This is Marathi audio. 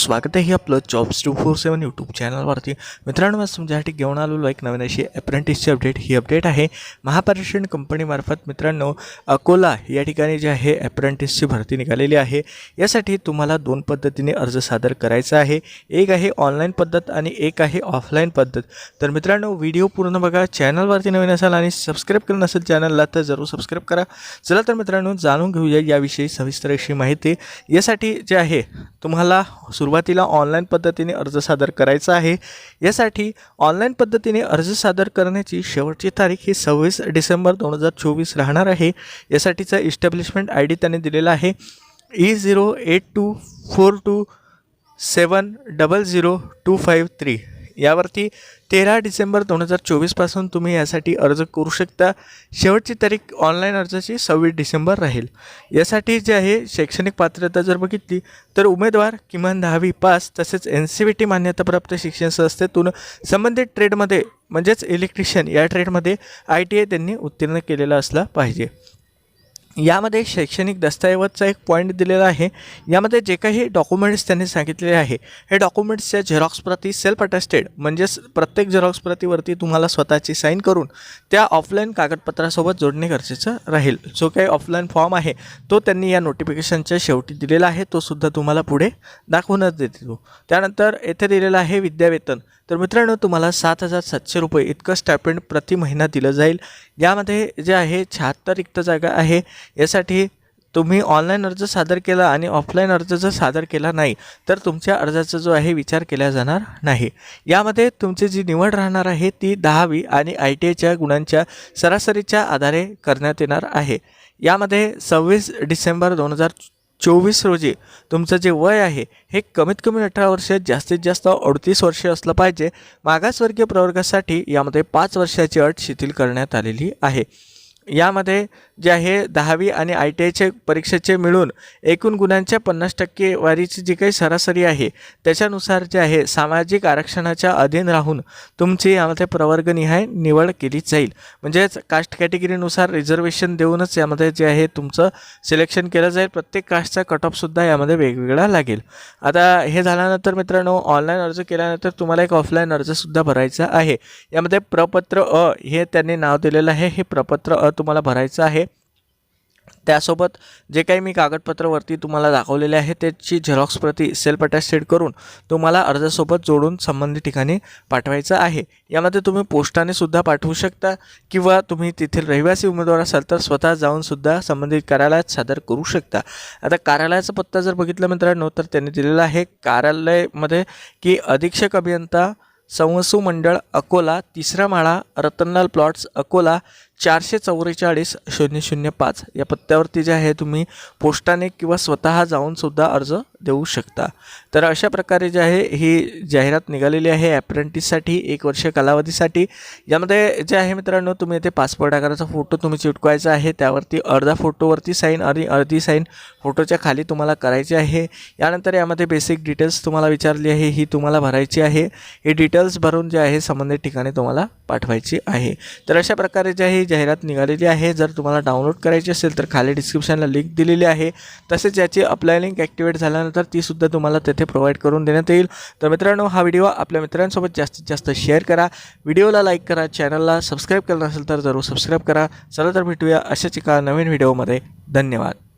स्वागत आहे आपलं jobs two four seven YouTube चॅनलवरती मित्रांनो आज तुमच्यासाठी घेऊन आलेलो एक नवीन अशी अप्रेंटिसची अपडेट ही अपडेट आहे महापरिक्षण कंपनीमार्फत मित्रांनो अकोला या ठिकाणी जे आहे अप्रेंटिसची भरती निघालेली आहे. यासाठी तुम्हाला दोन पद्धतीने अर्ज सादर करायचा आहे. एक आहे ऑनलाईन पद्धत आणि एक आहे ऑफलाईन पद्धत. तर मित्रांनो व्हिडिओ पूर्ण बघा. चॅनलवरती नवीन असाल आणि सबस्क्राईब केलं नसेल चॅनलला तर जरूर सबस्क्राईब करा. चला तर मित्रांनो जाणून घेऊया याविषयी सविस्तर अशी माहिती. यासाठी जे आहे तुम्हाला सुरुवात सुरुवातीला ऑनलाईन पद्धतीने अर्ज सादर करायचा आहे. यासाठी ऑनलाईन पद्धतीने अर्ज सादर करण्याची शेवटची तारीख ही सव्वीस डिसेंबर दोन हजार चोवीस राहणार आहे. यासाठीचा इस्टॅब्लिशमेंट आय डी त्यांनी दिलेला आहे. E zero eight two four two seven double zero two five three यावरती तेरा डिसेंबर दोन हजार चोवीसपासून तुम्ही यासाठी अर्ज करू शकता. शेवटची तारीख ऑनलाईन अर्जाची सव्वीस डिसेंबर राहील. यासाठी जे आहे शैक्षणिक पात्रता जर बघितली तर उमेदवार किमान दहावी पास तसेच एन सी बी टी मान्यताप्राप्त शिक्षण संस्थेतून संबंधित ट्रेडमध्ये म्हणजेच इलेक्ट्रिशियन या ट्रेडमध्ये आय टी आय त्यांनी उत्तीर्ण केलेला असला पाहिजे. यामध्ये शैक्षणिक दस्तऐवजचा एक पॉईंट दिलेला आहे. यामध्ये जे काही डॉक्युमेंट्स त्यांनी सांगितलेले आहे हे डॉक्युमेंट्सच्या झेरॉक्स प्रती सेल्फ अटेस्टेड म्हणजेच प्रत्येक झेरॉक्स प्रतीवरती तुम्हाला स्वतःची साईन करून त्या ऑफलाईन कागदपत्रासोबत जोडणे गरजेचं राहील. जो काही ऑफलाईन फॉर्म आहे तो त्यांनी या नोटिफिकेशनच्या शेवटी दिलेला आहे तो सुद्धा तुम्हाला पुढे दाखवूनच देतो. त्यानंतर येथे दिलेलं आहे विद्यावेतन. तर मित्रांनो तुम्हाला सात हजार सातशे रुपये इतकं स्टॅपेंड प्रति महिना दिलं जाईल. यामध्ये जे आहे शहात्तर रिक्त जागा आहे. यासाठी तुम्ही ऑनलाईन अर्ज सादर केला आणि ऑफलाईन अर्ज जर सादर केला नाही तर तुमच्या अर्जाचा जो आहे विचार केला जाणार नाही. यामध्ये तुमची जी निवड राहणार आहे ती दहावी आणि आय टी आयच्या गुणांच्या सरासरीच्या आधारे करण्यात येणार आहे. यामध्ये सव्वीस डिसेंबर दोन हजार चोवीस रोजी तुमचं जे वय आहे हे कमीत कमी अठरा वर्ष जास्तीत जास्त अडतीस वर्षे असलं पाहिजे. मागासवर्गीय प्रवर्गासाठी यामध्ये पाच वर्षाची अट शिथिल करण्यात आलेली आहे. यामध्ये जे आहे दहावी आणि आय टी आयचे परीक्षेचे मिळून एकूण गुणांच्या पन्नास टक्के वारीची जी काही सरासरी आहे त्याच्यानुसार जे आहे सामाजिक आरक्षणाच्या अधीन राहून तुमची यामध्ये प्रवर्गनिहाय निवड केली जाईल. म्हणजेच कास्ट कॅटेगरीनुसार रिझर्वेशन देऊनच यामध्ये जे आहे तुमचं सिलेक्शन केलं जाईल. प्रत्येक कास्टचा कट ऑफसुद्धा यामध्ये वेगवेगळा लागेल. आता हे झाल्यानंतर मित्रांनो ऑनलाईन अर्ज केल्यानंतर तुम्हाला एक ऑफलाईन अर्जसुद्धा भरायचा आहे. यामध्ये प्रपत्र अ हे त्यांनी नाव दिलेलं आहे. हे प्रपत्र अ तुम्हाला भरायचं आहे. त्यासोबत जे काही मी कागदपत्रवरती तुम्हाला दाखवलेले आहे त्याची झेरॉक्स प्रती सेल्फ अटॅस्टेड करून तुम्हाला अर्जासोबत जोडून संबंधित ठिकाणी पाठवायचं आहे. यामध्ये तुम्ही पोस्टाने सुद्धा पाठवू शकता किंवा तुम्ही तेथील रहिवासी उमेदवार असाल तर स्वतः जाऊनसुद्धा संबंधित कार्यालयात सादर करू शकता. आता कार्यालयाचा पत्ता जर बघितला मित्रांनो तर त्यांनी दिलेला आहे कार्यालयमध्ये की अधीक्षक अभियंता संवसू मंडळ अकोला तिसरा माळा रतनलाल प्लॉट्स अकोला चारशे चौवेचाळीस शून्य शून्य पाच या पत्त्यावरती जे आहे तुम्ही पोस्टाने किंवा स्वतः जाऊनसुद्धा अर्ज देऊ शकता. तर अशा प्रकारे जे आहे ही जाहिरात निघालेली आहे ॲप्रेंटिससाठी एक वर्ष कालावधीसाठी. यामध्ये जे आहे मित्रांनो तुम्ही येथे पासपोर्ट आकाराचा फोटो तुम्ही चिटकवायचा आहे त्यावरती अर्धा फोटोवरती साईन आणि अर्धी साईन फोटोच्या खाली तुम्हाला करायची आहे. यानंतर यामध्ये बेसिक डिटेल्स तुम्हाला विचारली आहे ही तुम्हाला भरायची आहे. ही डिटेल्स भरून जे आहे संबंधित ठिकाणी तुम्हाला पाठवायची आहे. तर अशा प्रकारे जे आहे जाहिरात निघालेली आहे. जर तुम्हाला डाउनलोड करायची असेल तर खाली डिस्क्रिप्शनला लिंक दिलेली आहे. तसेच याची अप्लाय लिंक ॲक्टिवेट झाल्यानंतर तीसुद्धा तुम्हाला तेथे प्रोव्हाइड करून देण्यात येईल. तर मित्रांनो हा व्हिडिओ आपल्या मित्रांसोबत जास्तीत जास्त शेअर करा. व्हिडिओला लाईक करा. चॅनलला सबस्क्राईब केलं नसेल तर जरूर सबस्क्राईब करा. चला तर भेटूया अशाच एका नवीन व्हिडिओमध्ये धन्यवाद.